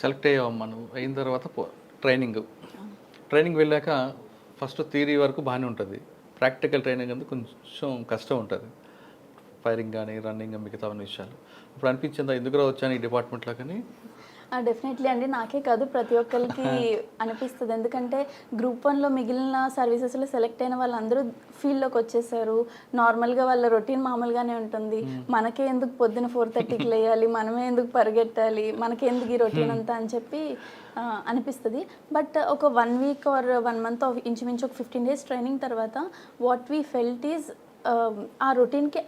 Select అయ్యావమ్మా నువ్వు. అయిన తర్వాత పో ట్రైనింగ్. ట్రైనింగ్ వెళ్ళాక ఫస్ట్ థియరీ వరకు బాగానే ఉంటుంది. ప్రాక్టికల్ ట్రైనింగ్ అంతా కొంచెం కష్టం ఉంటుంది. ఫైరింగ్ కానీ రన్నింగ్ మిగతా విషయాలు. ఇప్పుడు అనిపించిందా ఎందుకు వచ్చాను ఈ డిపార్ట్మెంట్లో కానీ? డెఫినెట్లీ అండి. నాకే కాదు ప్రతి ఒక్కరికి అనిపిస్తుంది. ఎందుకంటే గ్రూప్ వన్లో మిగిలిన సర్వీసెస్లో సెలెక్ట్ అయిన వాళ్ళందరూ ఫీల్డ్లోకి వచ్చేసారు. నార్మల్గా వాళ్ళ రొటీన్ మామూలుగానే ఉంటుంది. మనకే ఎందుకు పొద్దున ఫోర్ థర్టీకి లేయాలి? మనమే ఎందుకు పరిగెట్టాలి? మనకే ఎందుకు ఈ రొటీన్ అంతా అని చెప్పి అనిపిస్తుంది. బట్ ఒక one week or one month ఇంచుమించు ఒక ఫిఫ్టీన్ డేస్ ట్రైనింగ్ తర్వాత వాట్ వీ ఫెల్ట్ ఈజ్ ఆ రొటీన్కి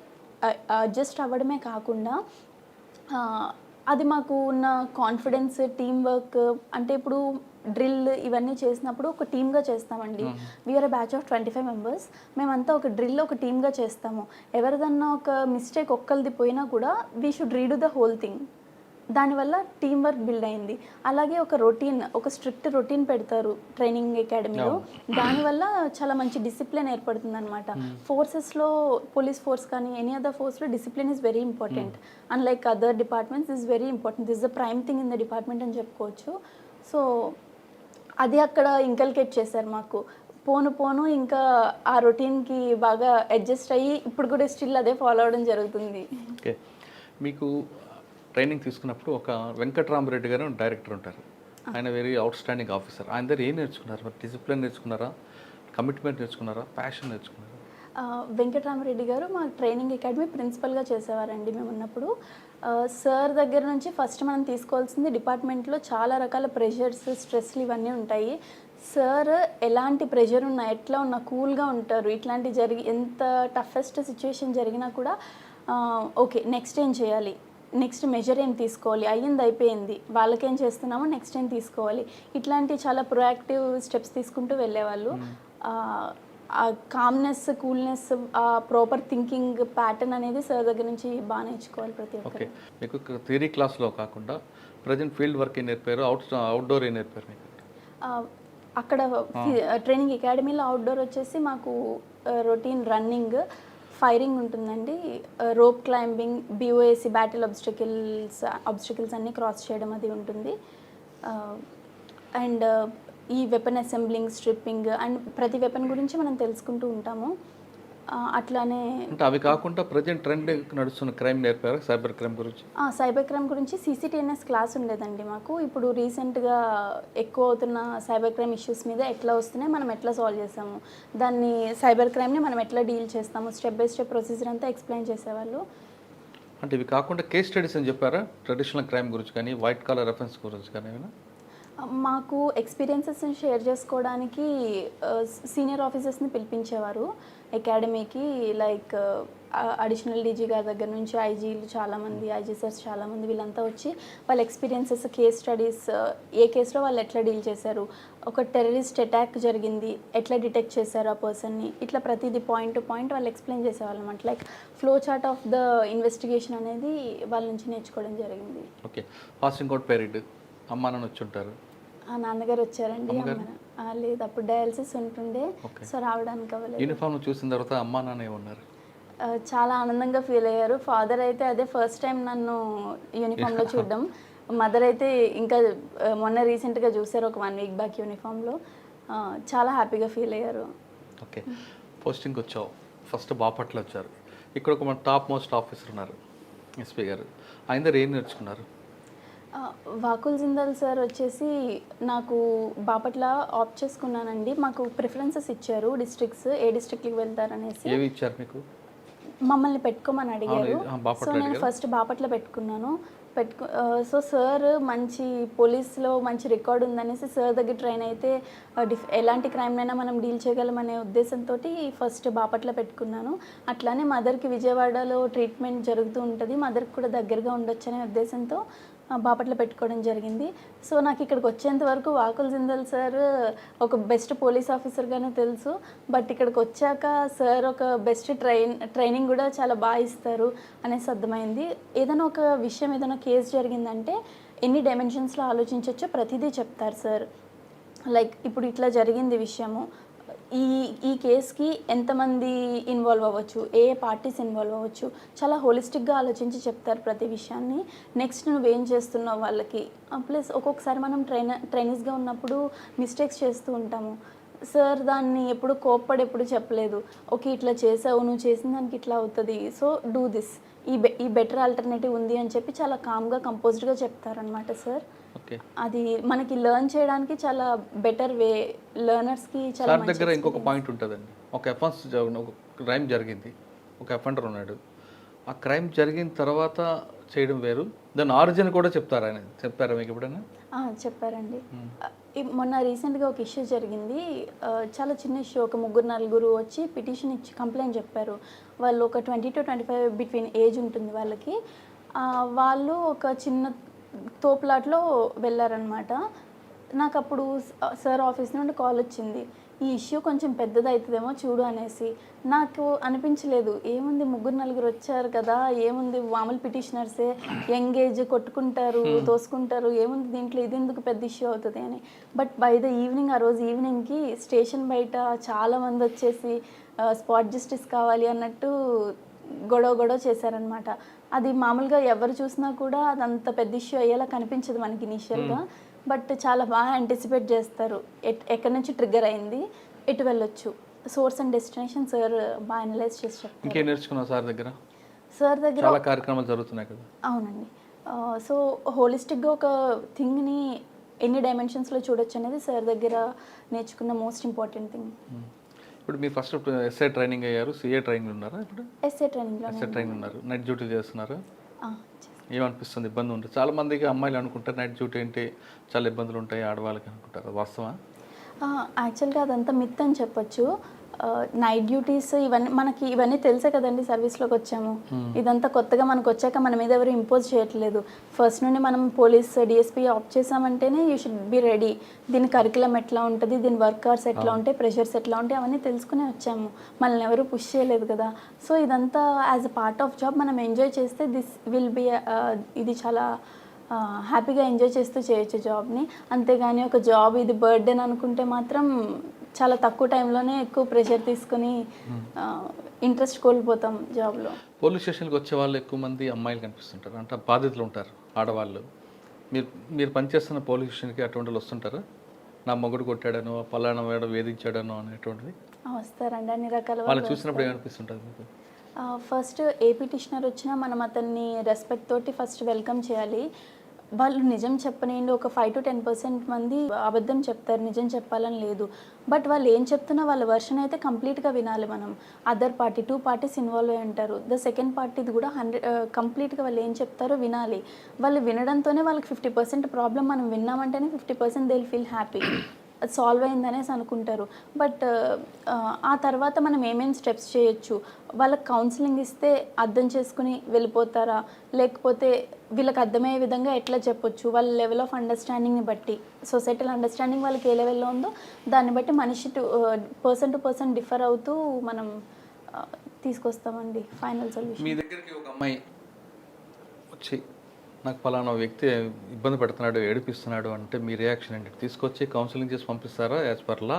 అడ్జస్ట్ అవ్వడమే కాకుండా అది మాకు ఉన్న కాన్ఫిడెన్స్ టీమ్ వర్క్ అంటే ఇప్పుడు డ్రిల్ ఇవన్నీ చేసినప్పుడు ఒక టీమ్గా చేస్తామండి. We're batch of twenty five members మేమంతా ఒక డ్రిల్ ఒక టీమ్గా చేస్తాము. ఎవరిదన్నా ఒక మిస్టేక్ ఒక్కరిది పోయినా కూడా we should read the whole thing దానివల్ల టీం వర్క్ బిల్డ్ అయింది. అలాగే ఒక రొటీన్ ఒక స్ట్రిక్ట్ రొటీన్ పెడతారు ట్రైనింగ్ అకాడమీలో దానివల్ల చాలా మంచి డిసిప్లిన్ ఏర్పడుతుంది అనమాట ఫోర్సెస్లో పోలీస్ ఫోర్స్ కానీ any other ఫోర్స్లో discipline is very important unlike other departments is very important this the prime thing in the department అని చెప్పుకోవచ్చు. సో అది అక్కడ ఇంకల్కేట్ చేశారు మాకు. పోను పోను ఇంకా ఆ రొటీన్కి బాగా అడ్జస్ట్ అయ్యి ఇప్పుడు కూడా స్టిల్ అదే ఫాలో అవడం జరుగుతుంది. ఓకే. మీకు ట్రైనింగ్ తీసుకున్నప్పుడు ఒక వెంకట్రామరెడ్డి గారు డైరెక్టర్ ఉంటారు. ఆయన వెరీ అవుట్ స్టాండింగ్ ఆఫీసర్ ఆయన దగ్గర ఏం నేర్చుకున్నారు? మరి డిసిప్లిన్ నేర్చుకున్నారా? కమిట్మెంట్ నేర్చుకున్నారా? ప్యాషన్ నేర్చుకున్నారా? వెంకటరామరెడ్డి గారు మా ట్రైనింగ్ అకాడమీ ప్రిన్సిపల్గా చేసేవారండి మేము ఉన్నప్పుడు. సార్ దగ్గర నుంచి ఫస్ట్ మనం తీసుకోవాల్సింది డిపార్ట్మెంట్లో చాలా రకాల ప్రెషర్స్ స్ట్రెస్లు ఇవన్నీ ఉంటాయి. సార్ ఎలాంటి ప్రెషర్ ఉన్నా ఎట్లా ఉన్నా కూల్గా ఉంటారు. ఇట్లాంటి జరిగి ఎంత టఫెస్ట్ సిచ్యువేషన్ జరిగినా కూడా ఓకే నెక్స్ట్ ఏం చేయాలి? నెక్స్ట్ మెజర్ ఏం తీసుకోవాలి? అయ్యింది అయిపోయింది. వాళ్ళకేం చేస్తున్నామో నెక్స్ట్ ఏం తీసుకోవాలి? ఇట్లాంటి చాలా ప్రొయాక్టివ్ స్టెప్స్ తీసుకుంటూ వెళ్ళేవాళ్ళు. ఆ, కామ్నెస్ కూల్నెస్ ఆ ప్రాపర్ థింకింగ్ ప్యాటర్న్ అనేది సార్ దగ్గర నుంచి బాగా నేర్చుకోవాలి ప్రతి ఒక్కరు. మీకు థియరీ క్లాస్లో కాకుండా ప్రజెంట్ ఫీల్డ్ వర్క్ ఏం నేర్పారు? అవుట్ అవుట్డోర్ ఏం నేర్పారు మీకు? అక్కడ ట్రైనింగ్ అకాడమీలో అవుట్డోర్ వచ్చేసి మాకు రొటీన్ రన్నింగ్ ఫైరింగ్ ఉంటుందండి. Rope climbing BOAC battle obstacles obstacles అన్నీ క్రాస్ చేయడం అది ఉంటుంది. అండ్ ఈ వెపన్ అసెంబ్లింగ్ స్ట్రిప్పింగ్ అండ్ ప్రతి వెపన్ గురించి మనం తెలుసుకుంటూ ఉంటాము. అట్లానే అంటే అవి కాకుండా ప్రజెంట్ ట్రెండ్ నడుస్తున్న క్రైమ్ నేర్పారా? సైబర్ క్రైమ్ గురించి? సైబర్ క్రైమ్ గురించి సీసీటీఎన్ఎస్ క్లాస్ ఉండేదండి మాకు. ఇప్పుడు రీసెంట్గా ఎక్కువ అవుతున్న సైబర్ క్రైమ్ ఇష్యూస్ మీద ఎట్లా వస్తున్నాయి మనం ఎట్లా సాల్వ్ చేసాము దాన్ని సైబర్ క్రైమ్ని మనం ఎట్లా డీల్ చేస్తాము? స్టెప్ బై స్టెప్ ప్రొసీజర్ అంతా ఎక్స్ప్లెయిన్ చేసేవాళ్ళు. అంటే ఇవి కాకుండా కేస్ స్టడీస్ అని చెప్పారా? ట్రెడిషనల్ క్రైమ్ గురించి కానీ వైట్ కాలర్ రెఫరెన్స్ గురించి కానీ మాకు ఎక్స్పీరియన్సెస్ని షేర్ చేసుకోవడానికి సీనియర్ ఆఫీసర్స్ని పిలిపించేవారు. అకాడమీకి లైక్ అడిషనల్ డీజీ గారి దగ్గర నుంచి ఐజీలు చాలామంది ఐజీ సార్స్ చాలామంది వీళ్ళంతా వచ్చి వాళ్ళ ఎక్స్పీరియన్సెస్ కేస్ స్టడీస్ ఏ కేసులో వాళ్ళు ఎట్లా డీల్ చేశారు ఒక టెర్రరిస్ట్ అటాక్ జరిగింది ఎట్లా డిటెక్ట్ చేశారు ఆ పర్సన్ని ఇట్లా ప్రతిదీ పాయింట్ టు పాయింట్ వాళ్ళు ఎక్స్ప్లెయిన్ చేసేవాళ్ళు అనమాట like flow chart of the investigation అనేది వాళ్ళ నుంచి నేర్చుకోవడం జరిగింది. ఓకే. పాసింగ్ అవుట్ పీరియడ్ అమ్మా నాన్న వచ్చి ఉంటారు నాన్నగారు వచ్చారండి? అమ్మ లేదు అప్పుడు డయాలసిస్ ఉంటుండే. సో రావడానికి అవ్వలేదు. యూనిఫామ్ చూసిన తర్వాత అమ్మా నాన్న ఏమన్నారు? చాలా ఆనందంగా ఫీల్ అయ్యారు. ఫాదర్ అయితే అదే ఫస్ట్ టైం నన్ను యూనిఫామ్లో చూడడం. మదర్ అయితే ఇంకా మొన్న రీసెంట్గా చూసారు ఒక వన్ వీక్ బ్యాక్ యూనిఫామ్లో చాలా హ్యాపీగా ఫీల్ అయ్యారు. ఓకే. పోస్టింగ్కి వచ్చావు. ఫస్ట్ బాపట్ల వచ్చారు. ఇక్కడ ఒక మన టాప్ మోస్ట్ ఆఫీసర్ ఉన్నారు ఎస్పీ గారు. ఆయన దగ్గర ఏం నేర్చుకున్నారు? వాకుల్ జిందాల్ సార్ వచ్చేసి నాకు బాపట్ల ఆప్ట్ చేసుకున్నానండి. మాకు ప్రిఫరెన్సెస్ ఇచ్చారు డిస్ట్రిక్ట్స్ ఏ డిస్ట్రిక్ట్కి వెళ్తారనేసి. ఏవి ఇచ్చారు మీకు? మమ్మల్ని పెట్టుకోమని అడిగారు. సో నేను. ఫస్ట్ బాపట్ల పెట్టుకున్నాను. పెట్టుకు సో సార్ మంచి పోలీస్లో మంచి రికార్డ్ ఉందనేసి సార్ దగ్గర ట్రైన్ అయితే డిఫ్ ఎలాంటి క్రైమ్ అయినా మనం డీల్ చేయగలమనే ఉద్దేశంతో ఫస్ట్ బాపట్ల పెట్టుకున్నాను. అట్లానే మదర్కి విజయవాడలో ట్రీట్మెంట్ జరుగుతూ ఉంటుంది. మదర్కి కూడా దగ్గరగా ఉండొచ్చు అనే ఉద్దేశంతో బాపట్ల పెట్టుకోవడం జరిగింది. సో నాకు ఇక్కడికి వచ్చేంత వరకు వాకుల్ జిందల్ సార్ ఒక బెస్ట్ పోలీస్ ఆఫీసర్గానే తెలుసు. బట్ ఇక్కడికి వచ్చాక సార్ ఒక బెస్ట్ ట్రైన్ ట్రైనింగ్ కూడా చాలా బాగా ఇస్తారు అనేసి అర్థమైంది. ఏదైనా ఒక విషయం ఏదైనా కేసు జరిగిందంటే ఎన్ని డైమెన్షన్స్లో ఆలోచించవచ్చో ప్రతిదీ చెప్తారు సార్. లైక్ ఇప్పుడు ఇట్లా జరిగింది విషయము. ఈ ఈ కేస్కి ఎంతమంది ఇన్వాల్వ్ అవ్వచ్చు? ఏ పార్టీస్ ఇన్వాల్వ్ అవ్వచ్చు? చాలా హోలిస్టిక్గా ఆలోచించి చెప్తారు ప్రతి విషయాన్ని. నెక్స్ట్ నువ్వేం చేస్తున్నావు వాళ్ళకి? ప్లస్ ఒక్కొక్కసారి మనం ట్రైన ట్రైనీస్గా ఉన్నప్పుడు మిస్టేక్స్ చేస్తూ ఉంటాము. సార్ దాన్ని ఎప్పుడు కోప్పడి ఎప్పుడు చెప్పలేదు. ఓకే ఇట్లా చేసావు నువ్వు చేసిన దానికి ఇట్లా అవుతుంది. So do this. ఈ బె ఈ బెటర్ ఆల్టర్నేటివ్ ఉంది అని చెప్పి చాలా కామ్గా కంపోజ్డ్గా చెప్తారనమాట సార్. అది మనకి లెర్న్ చేయడానికి చాలా బెటర్ వే లెర్నర్స్కి చాలా దగ్గర ఇంకొక. పాయింట్ ఉంటుందండి. ఒక అఫెన్స్ ఒక క్రైమ్ జరిగింది. ఒక అఫెండర్ ఉన్నాడు. ఆ క్రైమ్ జరిగిన తర్వాత చేయడం వేరు. దాని ఆరిజిన్ కూడా చెప్తారా ఆయన? చెప్పారా మీకు ఎప్పుడైనా? చెప్పారండి. మొన్న రీసెంట్గా ఒక ఇష్యూ జరిగింది. చాలా చిన్న ఇష్యూ. ఒక ముగ్గురు నలుగురు వచ్చి పిటిషన్ ఇచ్చి కంప్లైంట్ చెప్పారు. వాళ్ళు ఒక twenty to twenty five between age ఉంటుంది వాళ్ళకి. వాళ్ళు ఒక చిన్న తోపులాట్లో వెళ్ళారనమాట నాకు అప్పుడు సార్ ఆఫీస్ నుండి కాల్ వచ్చింది. ఈ ఇష్యూ కొంచెం పెద్దది అవుతుందేమో చూడు అనేసి. నాకు అనిపించలేదు. ఏముంది ముగ్గురు నలుగురు వచ్చారు కదా ఏముంది మామూలు పిటిషనర్సే యంగ్ ఏజ్ కొట్టుకుంటారు తోసుకుంటారు ఏముంది దీంట్లో ఇది ఎందుకు పెద్ద ఇష్యూ అవుతుంది అని. బట్ బై ద ఈవినింగ్ ఆ రోజు ఈవినింగ్కి స్టేషన్ బయట చాలా మంది వచ్చేసి స్పాట్ జస్టిస్ కావాలి అన్నట్టు గొడవ గొడవ చేశారనమాట అది మామూలుగా ఎవరు చూసినా కూడా అది అంత పెద్ద ఇష్యూ అయ్యేలా కనిపించదు మనకి ఇనీషియల్గా. బట్ చాలా బాగా యాంటిసిపేట్ చేస్తారు. ఎట్ ఎక్కడి నుంచి ట్రిగ్గర్ అయింది? ఎటు వెళ్ళొచ్చు. సోర్స్ అండ్ డెస్టినేషన్ సార్ బాగా అనలైజ్ చేసి చెప్తారు. ఇంకేం నేర్చుకున్నావు సార్ దగ్గర? సార్ దగ్గర చాలా కార్యక్రమాలు జరుగుతున్నాయి కదా. అవునండి. సో హోలిస్టిక్గా ఒక థింగ్ని ఎన్ని డైమెన్షన్స్లో చూడొచ్చు అనేది సార్ దగ్గర నేర్చుకున్న మోస్ట్ ఇంపార్టెంట్ థింగ్. ఇప్పుడు మీరు ఫస్ట్ ఎస్ఐ ట్రైనింగ్ అయ్యారు. సిఏ ట్రైనింగ్ ఉన్నారా ఇప్పుడు? ఎస్ఏ ట్రైనింగ్లో ఎస్ఐ ట్రైనింగ్ ఉన్నారు. నైట్ డ్యూటీ చేస్తున్నారా. ఏమనిపిస్తుంది? ఇబ్బంది ఉంటుంది. చాలా మందికి అమ్మాయిలు అనుకుంటారు నైట్ డ్యూటీ ఏంటి చాలా ఇబ్బందులు ఉంటాయి ఆడవాళ్ళకి అనుకుంటారు. వాస్తవా యాక్చువల్గా అదంతా మిత్ అని చెప్పొచ్చు. నైట్ డ్యూటీస్ ఇవన్నీ మనకి ఇవన్నీ తెలుసే కదండి సర్వీస్లోకి వచ్చాము. ఇదంతా కొత్తగా మనకు వచ్చాక మన మీద ఎవరు ఇంపోజ్ చేయట్లేదు. ఫస్ట్ నుండి మనం పోలీస్ డిఎస్పీ ఆప్ చేసామంటేనే యూ షుడ్ బి రెడీ దీని కరికులం ఎట్లా ఉంటుంది దీని వర్క్ అవర్స్ ఎట్లా ఉంటాయి ప్రెషర్స్ ఎట్లా ఉంటాయి అవన్నీ తెలుసుకునే వచ్చాము. మనల్ని ఎవరు పుష్ చేయలేదు కదా. సో ఇదంతా as a part of job మనం ఎంజాయ్ చేస్తే దిస్ విల్ బి ఇది చాలా హ్యాపీగా ఎంజాయ్ చేస్తూ చేయొచ్చు జాబ్ని అంతేగాని ఒక జాబ్ ఇది బర్త్డే అనుకుంటే మాత్రం చాలా తక్కువ టైంలోనే ఎక్కువ ప్రెషర్ తీసుకొని ఇంట్రెస్ట్ కోల్పోతాం జాబ్లో. పోలీస్ స్టేషన్కి వచ్చే వాళ్ళు ఎక్కువ మంది అమ్మాయిలు కనిపిస్తుంటారు. అంటే బాధితులు ఉంటారు ఆడవాళ్ళు. మీరు మీరు పనిచేస్తున్న పోలీస్ స్టేషన్కి అటువంటి వాళ్ళు వస్తుంటారా? నా మొగుడు కొట్టాడనో పలానా వాడు వేధించాడనో అనేటువంటిది? వస్తారండి. అన్ని రకాల వాళ్ళని చూసినప్పుడు ఏమనిపిస్తుంటుంది మీకు? ఫస్ట్ ఏ పిటిషనర్ వచ్చినా మనం అతన్ని రెస్పెక్ట్ తోటి ఫస్ట్ వెల్కమ్ చేయాలి. వాళ్ళు నిజం చెప్పనేయండి ఒక ఫైవ్ టు టెన్ పర్సెంట్ మంది అబద్ధం చెప్తారు నిజం చెప్పాలని లేదు. బట్ వాళ్ళు ఏం చెప్తున్నా వాళ్ళ వర్షన్ అయితే కంప్లీట్గా వినాలి మనం. Other party two parties involve అయి ఉంటారు. ద సెకండ్ పార్టీది కూడా హండ్రెడ్ కంప్లీట్గా uh, వాళ్ళు ఏం చెప్తారో వినాలి. వాళ్ళు వినడంతోనే వాళ్ళకి ఫిఫ్టీ పర్సెంట్ ప్రాబ్లం మనం విన్నామంటేనే fifty percent they feel happy solve అయిందనేసి అనుకుంటారు. బట్ ఆ తర్వాత మనం ఏమేమి స్టెప్స్ చేయొచ్చు? వాళ్ళకి కౌన్సిలింగ్ ఇస్తే అర్థం చేసుకుని వెళ్ళిపోతారా? లేకపోతే వీళ్ళకి అర్థమయ్యే విధంగా ఎట్లా చెప్పొచ్చు? వాళ్ళ లెవెల్ ఆఫ్ అండర్స్టాండింగ్ని బట్టి సొసైటల్ అండర్స్టాండింగ్ వాళ్ళకి ఏ లెవెల్లో ఉందో దాన్ని బట్టి మనిషి to person to person differ అవుతూ మనం తీసుకొస్తామండి. ఫైనల్ సొల్యూషన్ మీ దగ్గరికి ఒక అమ్మాయి వచ్చి నాకు పలానా వ్యక్తి ఇబ్బంది పెడుతున్నాడు ఏడిపిస్తున్నాడు అంటే మీ రియాక్షన్ ఏంటి? తీసుకొచ్చి కౌన్సిలింగ్ చేసి పంపిస్తారా యాజ్ పర్ లా